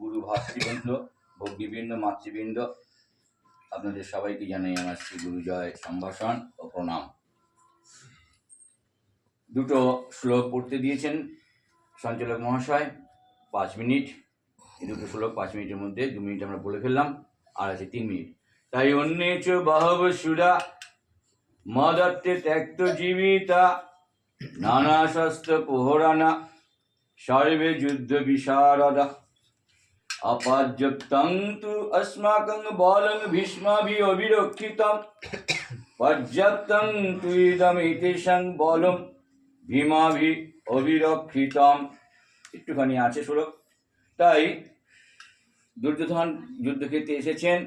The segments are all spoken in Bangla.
গুরু ভাতৃবৃন্দ ভগ্নিবৃন্দ মাতৃবৃন্দ। আপনাদের সবাইকে জানাই আমার শ্রী গুরুজয় সম্ভাষণ ও প্রণাম। দুটো শ্লোক পড়তে দিয়েছেন সঞ্চালক মহাশয়, পাঁচ মিনিট। এই দুটো শ্লোক পাঁচ মিনিটের মধ্যে, দু মিনিট আমরা বলে ফেললাম, আর আছে তিন মিনিট। তাই অন্যে বাহব সুরা, মদত্তে ত্যক্ত জীবিতা, নানা শস্ত্র পোহরানা, সর্বে যুদ্ধ বিশারদা। অপার্যপ্তং তু अस्माकं বলং ভীষ্মাভি অবিরক্ষিতম পর্যাপ্তং তু ইদমিতেষাং বলম ভীমাভি অবিরক্ষিতম একটুখানি আছে শ্লোক তাই দুর্যোধন যুদ্ধক্ষেত্রে এসেছেন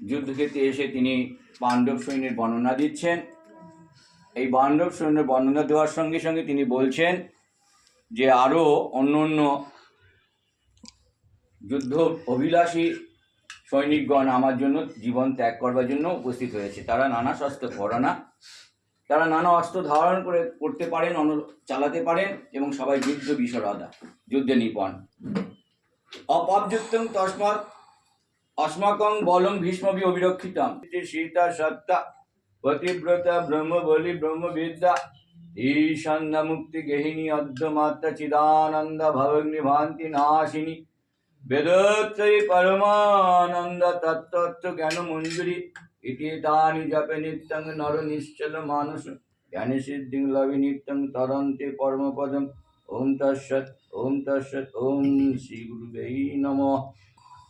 যুদ্ধক্ষেত্রে এসে তিনি পাণ্ডব সৈন্যের বর্ণনা দিচ্ছেন এই পাণ্ডব সৈন্যের বর্ণনা দেওয়ার সঙ্গে সঙ্গে তিনি বলছেন যে আরও অন্য অন্য যুদ্ধ অভিলাষী সৈনিকগণ আমার জন্য জীবন ত্যাগ করবার জন্য উপস্থিত হয়েছে। তারা নানা শস্ত্র ঘরানা তারা নানা অস্ত্র ধারণ করে করতে পারেন, অন, চালাতে পারেন এবং সবাই যুদ্ধ বিশরদা, যুদ্ধে নিপণ। অপযুক্ত তস্মাৎ অস্মাকং বলং ভীষ্মবি অবিরক্ষিতম সীতা সত্তা, পতিব্রতা ব্রহ্মবলি ব্রহ্মবিদ্যা ঈশান্না মুক্তি গেহিনী অদ্যমাত্রা চিদানন্দ ভবগ্নি ভান্তি নাশিনী। বেদত্রয়ী পরমানন্দ তত্ত্ব জ্ঞান মঞ্জুরি। ইতি তানি জপে নিত্যং নর নিশ্চল মানুষ জ্ঞানে সিদ্ধিং লভি নিত্যং তরন্তে পরমপদম। ওম তৎসৎ ওম তৎসৎ, ওম শ্রী গুরুদেই নমঃ।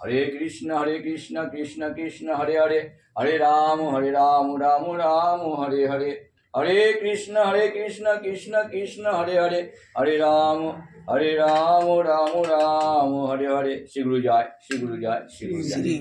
হরে কৃষ্ণ হরে কৃষ্ণ কৃষ্ণ কৃষ্ণ, হরে হরে। হরে রাম হরে রাম রাম রাম, হরে হরে। হরে কৃষ্ণ হরে কৃষ্ণ কৃষ্ণ কৃষ্ণ, হরে হরে হরে রাম হরে রাম রাম রাম, হরে হরে শ্রী গুরু জয় শ্রী গুরু জয় শ্রী জয়।